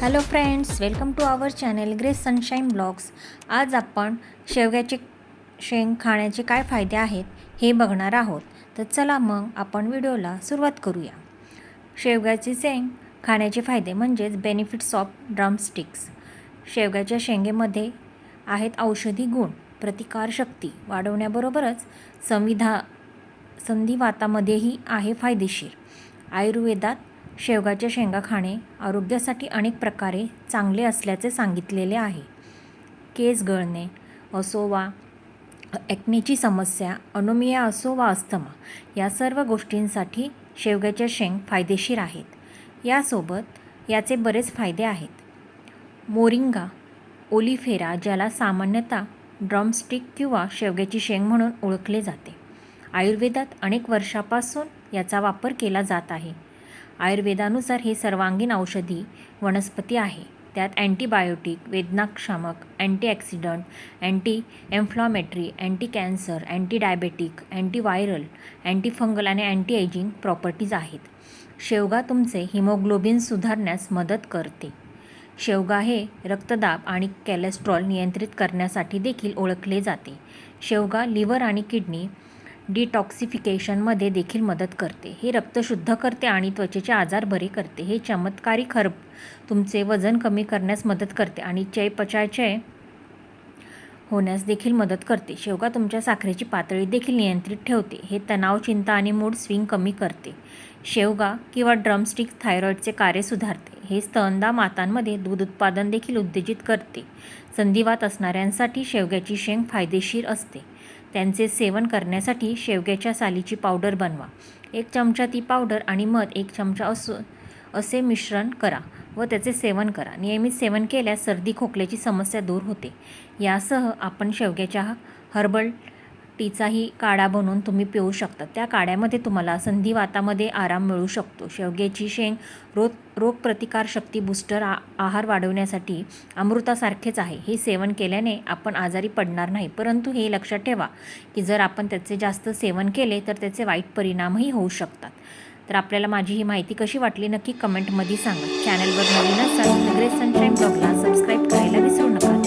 Hello friends welcome to our channel Grace Sunshine blogs आज आपण शेवग्याचे शेंग खाण्याचे काय फायदे आहेत हे बघणार आहोत. तर चला मग आपण व्हिडिओला सुरुवात करूया. शेवग्याचे शेंग खाण्याचे फायदे म्हणजेच बेनिफिट्स ऑफ ड्रमस्टिक्स शेवग्याच्या शेंगेमध्ये आहेत औषधी गुण प्रतिकारशक्ती वाढवण्याबरोबरच संविधा संधिवातामध्येही आहे फायदेशीर. आयुर्वेदात शेवगाच्या शेंगा खाणे आरोग्यासाठी अनेक प्रकारे चांगले असल्याचे सांगितलेले आहे. केस गळणे असो वा ॲक्नेची समस्या अनोमिया असो वा अस्थमा या सर्व गोष्टींसाठी शेवग्याच्या शेंग फायदेशीर आहेत. यासोबत याचे बरेच फायदे आहेत. मोरिंगा ओलिफेरा ज्याला सामान्यतः ड्रमस्टिक किंवा शेवग्याची शेंग म्हणून ओळखले जाते. आयुर्वेदात अनेक वर्षापासून याचा वापर केला जात आहे. आयुर्वेदानुसार हे सर्वांगीण औषधी वनस्पती आहे. त्यात antibiotic वेदनाक्षामक antioxidant anti inflammatory anti cancer anti diabetic antiviral antifungal आणि अँटी एजिंग प्रॉपर्टीज आहेत. शेवगा तुमचे हिमोग्लोबिन सुधारण्यास मदत करते. शेवगा हे रक्तदाब आणि कॅलेस्ट्रॉल नियंत्रित करण्यासाठी देखील ओळखले जाते. शेवगा लिव्हर आणि किडनी डिटॉक्सिफिकेशनमध्ये देखील मदत करते. हे रक्त शुद्ध करते आणि त्वचेचे आजार बरे करते. हे चमत्कारिक हर्ब तुमचे वजन कमी करण्यास मदत करते आणि चयापचय होण्यास देखील मदत करते. शेवगा तुमच्या साखरेची पातळी देखील नियंत्रित ठेवते. हे तणाव चिंता आणि मूड स्विंग कमी करते. शेवगा किंवा ड्रमस्टिक थायरॉईडचे कार्य सुधारते. हे स्तनदा मातांमध्ये दूध उत्पादन देखील उत्तेजित करते. संधिवात असणाऱ्यांसाठी शेवग्याची शेंग फायदेशीर असते. त्यांचे सेवन करण्यासाठी शेवग्याच्या सालीची पावडर बनवा. एक चमचा ती पावडर आणि मध एक चमचा असो असे मिश्रण करा व त्याचे सेवन करा. नियमित सेवन केल्यास सर्दी खोकल्याची समस्या दूर होते. यासह आपण शेवग्याच्या हर्बल टीचाही काढा बनवून तुम्ही पिऊ शकता. त्या काढ्यामध्ये तुम्हाला संधिवातामध्ये आराम मिळू शकतो. शेवग्याची शेंग रोग रोगप्रतिकारशक्ती बूस्टर आ आहार वाढवण्यासाठी अमृतासारखेच आहे. हे सेवन केल्याने आपण आजारी पडणार नाही. परंतु हे लक्षात ठेवा की जर आपण त्याचे जास्त सेवन केले तर त्याचे वाईट परिणामही होऊ शकतात. तर आपल्याला माझी ही माहिती कशी वाटली नक्की कमेंटमध्ये सांगा. चॅनलवर नवीन असाल तर सनशाईन ब्लॉगला सबस्क्राईब करायला विसरू नका.